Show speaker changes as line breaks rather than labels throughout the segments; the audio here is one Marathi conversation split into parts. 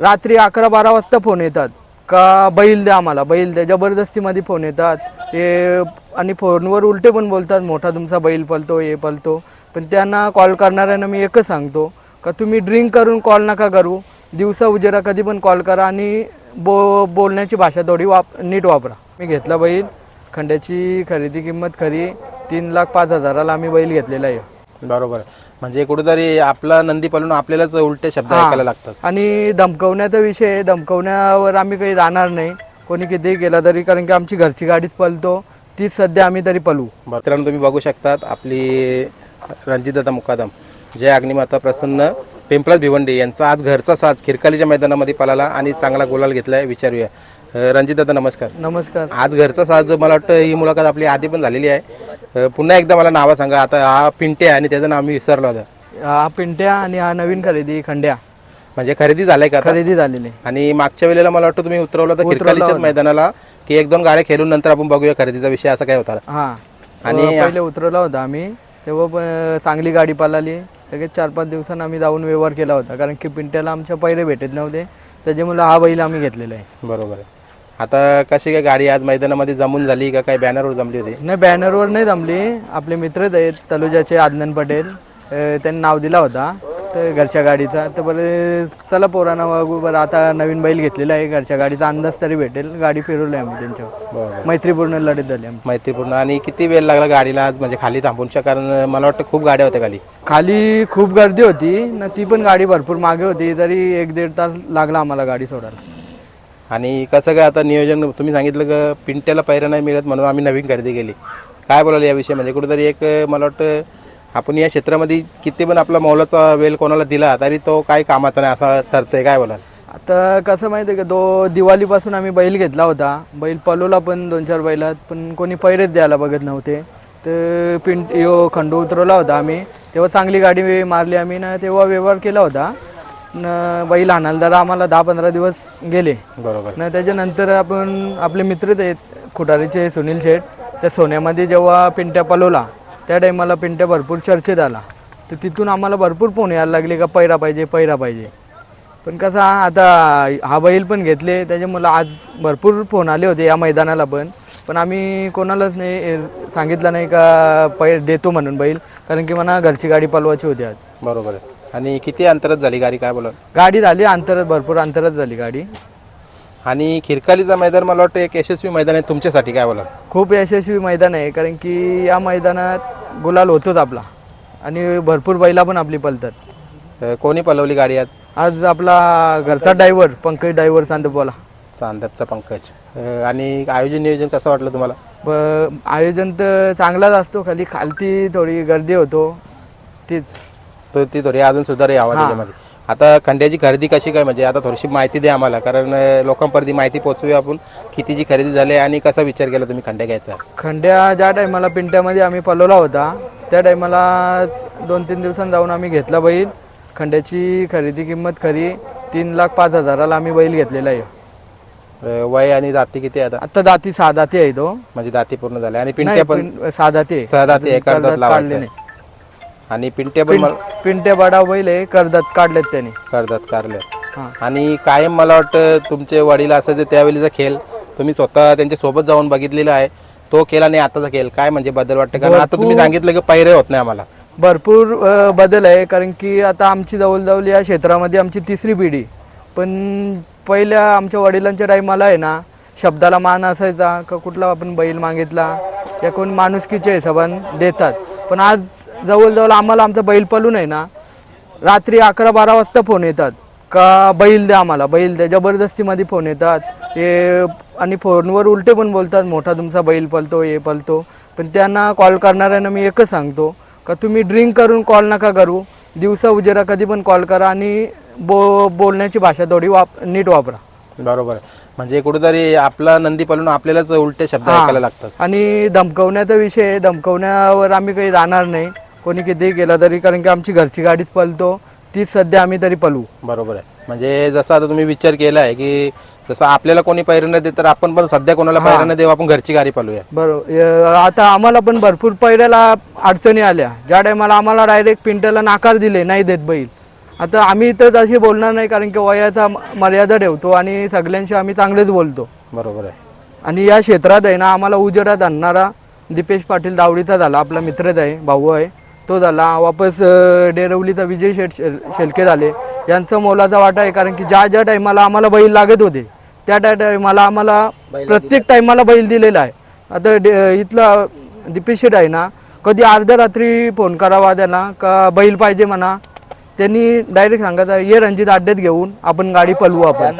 रात्री अकरा बारा वाजता फोन येतात. का बैल द्या आम्हाला बैल द्या. जबरदस्तीमध्ये फोन येतात. ते आणि फोनवर उलटे पण बोलतात मोठा तुमचा बैल पलतो हे पलतो पण त्यांना कॉल करणाऱ्यांना मी एकच सांगतो का तुम्ही ड्रिंक करून कॉल नका करू. दिवसा उजेरा कधी पण कॉल करा आणि बो बोलण्याची भाषा थोडी वाप नीट वापरा. मी घेतला बैल. खंड्याची खरेदी किंमत खरी. तीन लाख पाच हजाराला आम्ही बैल घेतलेला आहे.
बरोबर. म्हणजे कुठेतरी आपला नंदी पळून आपल्यालाच उलटे शब्द
हा.
ऐकायला लागतात.
आणि धमकवण्याचा विषय आहे. धमकवण्यावर आम्ही काही जाणार नाही. कोणी कितीही केला तरी कारण की आमची घरची गाडीच पळतो तीच सध्या आम्ही तरी पळू
बरं. मित्रांनो तुम्ही बघू शकतात आपली रणजितदादा मुकादम जय अग्निमाता प्रसन्न पिंपळास भिवंडी यांचा आज घरचा साज खिरकालीच्या मैदानामध्ये पळाला आणि चांगला गोलाल घेतलाय. विचारूया. अं, रणजितदादा नमस्कार.
नमस्कार.
आज घरचा साज मला वाटतं ही मुलाखत आपली आधी पण झालेली आहे. पुन्हा एकदा मला नावं सांगा. आता हा पिंटे आणि त्याचं नाव मी विसरलो होतं
हा पिंट्या आणि हा नवीन खरेदी खंड्या.
म्हणजे खरेदी झालाय का आता?
खरेदी झालेली.
आणि मागच्या वेळेला मला वाटतं तुम्ही उतरवलं खिरकालीच्याच
होतं.
मैदानाला की एक दोन गाड्या खेळून नंतर आपण बघूया खरेदीचा विषय असा काय होता.
हा.
आणि-
पहिले उतरवला होता आम्ही. तेव्हा पण चांगली गाडी पळाली लगेच चार पाच दिवसांनी आम्ही जाऊन व्यवहार केला होता. कारण की पिंट्याला आमच्या पहिले भेटत नव्हते. त्याच्यामुळे हा बैल आम्ही घेतलेला आहे.
बरोबर आहे. आता कशी काय गाडी आज मैदानामध्ये जमून झाली का काय बॅनरवर जमली होती?
नाही बॅनरवर नाही जमली. आपले मित्रच आहेत तलुजाचे आदनन पटेल. अं, त्यांनी नाव दिला होता तर घरच्या गाडीचा. तर बरं चला पोरांना बघू बरं आता नवीन बैल घेतलेला आहे घरच्या गाडीचा अंदाज तरी भेटेल. गाडी फिरवली आम्ही त्यांच्यावर.
बरोबर
मैत्रीपूर्ण लढत झाली आमची.
मैत्रीपूर्ण. आणि किती वेळ लागला गाडीला आज? म्हणजे खाली थांबूनच्या कारण मला वाटतं खूप गाड्या होत्या खाली.
खाली खूप गर्दी होती. ना ती पण गाडी भरपूर मागे होती. तरी एक दीड तास लागला आम्हाला गाडी सोडायला.
आणि कसं काय आता नियोजन तुम्ही सांगितलं का पिंट्याला पैरा नाही मिळत म्हणून आम्ही नवीन खरेदी केली. काय बोलायला याविषयी? म्हणजे कुठेतरी एक मला वाटतं आपण या क्षेत्रामध्ये किती पण आपला मौलाचा वेल कोणाला दिला तरी तो काय कामाचा नाही असा ठरतंय. काय बोलाल?
आता कसं माहिती आहे का तो दिवाळीपासून आम्ही बैल घेतला होता. बैल पळवला पण दोन चार बैलात पण कोणी पैरेच द्यायला बघत नव्हते. तर पिंट यो खंडू उतरवला होता आम्ही. तेव्हा चांगली गाडी मारली आम्ही ना तेव्हा व्यवहार केला होता. न बैल आणायला जरा आम्हाला दहा पंधरा दिवस गेले.
बरोबर.
ना त्याच्यानंतर आपण आपले मित्रच आहेत खुटारीचे सुनील शेठ. त्या सोन्यामध्ये जेव्हा पिंट्या पलवला त्या टाईमाला पिंट्या भरपूर चर्चेत आला. तर तिथून आम्हाला भरपूर फोन यायला लागले का पैरा पाहिजे पैरा पाहिजे. पण कसं आता हा बैल पण घेतले त्याच्यामुळं आज भरपूर फोन आले होते या मैदानाला पण. पण आम्ही कोणालाच नाही सांगितलं नाही का पै देतो म्हणून बैल. कारण की मला घरची गाडी पलवायची होती आज.
बरोबर आहे. आणि किती अंतरात झाली गाडी? काय बोलाल?
गाडी झाली अंतरात भरपूर अंतरात झाली गाडी.
आणि खिरकालीचं मैदान मला वाटतं एक यशस्वी मैदान आहे तुमच्यासाठी काय बोलाल?
खूप यशस्वी मैदान आहे कारण की या मैदानात गुलाल होतोच आपला. आणि भरपूर बैला पण आपली पलतात.
अं, कोणी पलवली गाडी आज?
आज आपला घरचा ड्रायव्हर पंकज ड्रायव्हर चांदपोला
चांदरचा पंकज. अं, आणि आयोजन नियोजन कसं वाटलं तुम्हाला?
ब- आयोजन तर चांगलाच असतो खाली खालती थोडी गर्दी होतो. तीच.
तर ती थोडी अजून सुधार यावा त्याच्यामध्ये आता खंड्याची खरेदी कशी काय म्हणजे आता थोडीशी माहिती द्या आम्हाला कारण लोकांपर्यंत माहिती पोहोचूया आपण कितीची खरेदी झाली आणि कसा विचार केला तुम्ही खंड्या घ्यायचा?
खंड्या ज्या टायमाला पिंट्यामध्ये आम्ही पलवला होता त्या टायमाला दोन तीन दिवसांनी जाऊन आम्ही घेतला बैल. खंड्याची खरेदी किंमत खरी तीन लाख पाच हजाराला आम्ही बैल घेतलेला आहे.
वय आणि जाती किती आहे आता?
आता दाती सहा दाती आहे तो.
म्हणजे दाती पूर्ण झाल्या आणि पिंट्या पण
सहा दाती आहे.
सहा दाती एका लावायचं आणि पिंट्या पण मला
पिंट्या बडा बैल आहे कर्जात काढलेत त्याने.
करतात कारले
हा.
आणि कायम मला वाटतं तुमचे वडील असायचे त्यावेळीचा खेळ तुम्ही स्वतः त्यांच्यासोबत जाऊन बघितलेला आहे. तो खेळ आणि आताचा खेळ काय म्हणजे बदल वाटतं? कारण आता तुम्ही सांगितलं की पैरे होत नाही आम्हाला.
भरपूर अ, बदल आहे कारण की आता आमची जवळजवळ या क्षेत्रामध्ये आमची तिसरी पिढी. पण पहिल्या आमच्या वडिलांच्या टाईमाला आहे ना शब्दाला मान असायचा का कुठला आपण बैल मागितला या कोण माणुसकीच्या हिशोबान देतात. पण आज जवळजवळ आम्हाला आमचा बैल पलून आहे ना रात्री अकरा बारा वाजता फोन येतात. का बैल द्या आम्हाला बैल द्या. जबरदस्तीमध्ये फोन येतात. हे आणि फोनवर उलटे पण बोलतात मोठा तुमचा बैल पलतो हे पलतो पण त्यांना कॉल करणाऱ्यांना मी एकच सांगतो का तुम्ही ड्रिंक करून कॉल नका करू. दिवसा उजेरा कधी पण कॉल करा आणि बो बोलण्याची भाषा थोडी वाप नीट वापरा.
बरोबर. म्हणजे कुठेतरी आपला नंदी पळून आपल्यालाच उलटे शब्द ऐकायला लागतात.
आणि धमकवण्याचा विषय धमकवण्यावर आम्ही काही जाणार नाही. कोणी कितीही केला तरी कारण की आमची घरची गाडीच पलतो तीच सध्या आम्ही तरी पलू.
बरोबर आहे. म्हणजे जसं आता तुम्ही विचार केला आहे की जसं आपल्याला कोणी पैरण देत तर आपण पण सध्या कोणाला पैरण देऊ आपण घरची गाडी पालूया
बरोबर आता आम्हाला पण भरपूर पहिल्याला अडचणी आल्या. ज्या टायमाला आम्हाला डायरेक्ट पिंटरला नाकार दिले नाही देत बैल. आता आम्ही तर तशी बोलणार नाही कारण की वयाचा म- मर्यादा ठेवतो आणि सगळ्यांशी आम्ही चांगलेच बोलतो.
बरोबर आहे.
आणि या क्षेत्रात आहे ना आम्हाला उजेडात आणणारा दीपेश पाटील दावडीचा झाला आपला मित्रच आहे भाऊ आहे. तो झाला. वापस डेरवलीचा विजय शेठ शेल- शेलके झाले. यांचा मोलाचा वाटा आहे कारण की ज्या ज्या टायमाला आम्हाला बैल लागत होते त्या त्या टायमाला आम्हाला प्रत्येक टायमाला बैल दिलेला आहे. आता डे- इथला दीपेश शेठ आहे ना कधी अर्ध्या रात्री फोन करावा त्याला का बैल पाहिजे म्हणा त्यांनी डायरेक्ट सांगायचं ये रणजित अड्ड्यात घेऊन आपण गाडी पलवू आपण.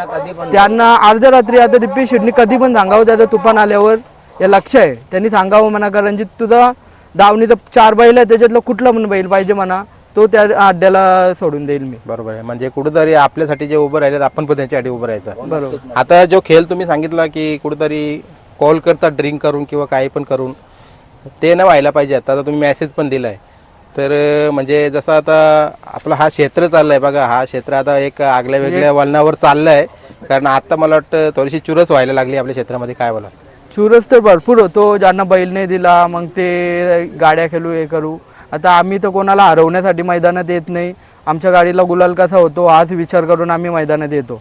त्यांना अर्ध्या रात्री आता दिप्पी शेटनी कधी पण सांगावं त्याचं तुफान आल्यावर हे लक्ष आहे. त्यांनी सांगावं म्हणा का रणजित तुझा दावणीचा चार बैल आहे त्याच्यातलं कुठला पण बैल पाहिजे म्हणा तो त्या अड्ड्याला सोडून देईल मी.
बरोबर आहे. म्हणजे कुठेतरी आपल्यासाठी जे उभं राहिले आपण पण त्यांच्यासाठी उभं राहायचं.
बरोबर.
आता जो खेळ तुम्ही सांगितला की कुठेतरी कॉल करतात ड्रिंक करून किंवा काही पण करून ते न व्हायला पाहिजे. आता तुम्ही मेसेज पण दिलाय. तर म्हणजे जसं आता आपला हा क्षेत्र चाललाय बघा हा क्षेत्र आता एक आगल्या वेगळ्या वळणावर चाललाय. कारण आता मला वाटतं थोडीशी चुरस व्हायला लागली आपल्या क्षेत्रामध्ये. काय बोला
चुरस तर भरपूर होतो ज्यांना बैल नाही दिला मग ते गाड्या खेळू हे करू. आता आम्ही तर कोणाला हरवण्यासाठी मैदानात येत नाही. आमच्या गाडीला गुलाल कसा होतो हाच विचार करून आम्ही मैदानात येतो.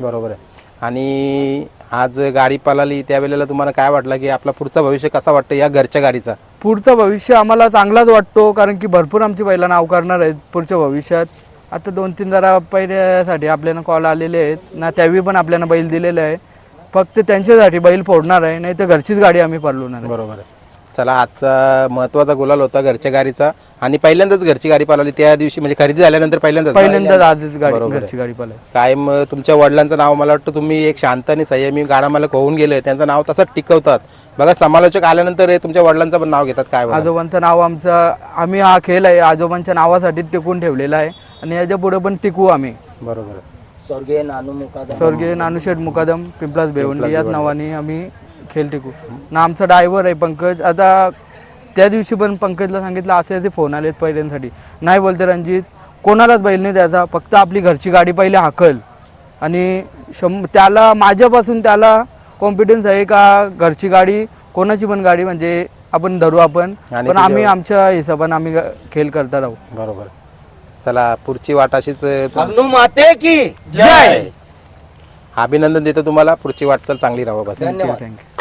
बरोबर आहे. आणि आज गाडी पळाली त्यावेळेला तुम्हाला काय वाटलं की आपला पुढचा भविष्य कसा वाटतं या घरच्या गाडीचा?
पुढचं भविष्य आम्हाला चांगलाच वाटतो कारण की भरपूर आमची बैला नाव करणार आहेत पुढच्या भविष्यात. आता दोन तीन जरा पहिल्यासाठी आपल्याला कॉल आलेले आहेत. ना त्यावेळी पण आपल्याला बैल दिलेले आहे. फक्त त्यांच्यासाठी बैल फोडणार आहे नाही तर घरचीच गाडी आम्ही पडलवणार आहे.
बरोबर आहे. चला आजचा महत्त्वाचा गुलाल होता घरच्या गाडीचा. आणि पहिल्यांदाच घरची गाडी पळाली त्या दिवशी म्हणजे खरेदी झाल्यानंतर पहिल्यांदाच
पहिल्यांदाच आजच गाडी घरची गाडी पळाली
कायम तुमच्या वडिलांचं नाव मला वाटतं तुम्ही एक शांत आणि संयमी गाडा मालक होऊन गेले. त्यांचं नाव तसंच टिकवतात. बघा समालोचक आल्यानंतर हे तुमच्या वडिलांचं पण नाव घेतात. काय बोलाल?
आजोबांचं नाव आमचं आम्ही हा खेळ आहे. आजोबांच्या नावासाठी टिकून ठेवलेला आहे. आणि याच्यापुढे पण टिकू आम्ही.
बरोबर आहे.
स्वर्गीय नानू मुकादम.
स्वर्गीय नानुशेठ मुकादम पिंपलास बेवंडी याच नावाने आम्ही खेळ टिकू. ना आमचा ड्रायव्हर आहे पंकज. आता त्या दिवशी पण पंकजला सांगितलं असे असे फोन आलेत पहिल्यांसाठी नाही बोलते रणजित. कोणालाच बैल नाही द्यायचा. फक्त आपली घरची गाडी पहिले हाकल. आणि शं त्याला माझ्यापासून त्याला कॉन्फिडन्स आहे का घरची गाडी कोणाची पण गाडी म्हणजे आपण धरू आपण. पण आम्ही आमच्या हिशोबाने आम्ही खेळ करता राहू.
बरोबर. चला पुढची वाट अशीच
अग्नू माते की
जय! अभिनंदन देतो तुम्हाला पुढची वाटचाल चांगली राहा बस.
धन्यवाद.
थँक्यू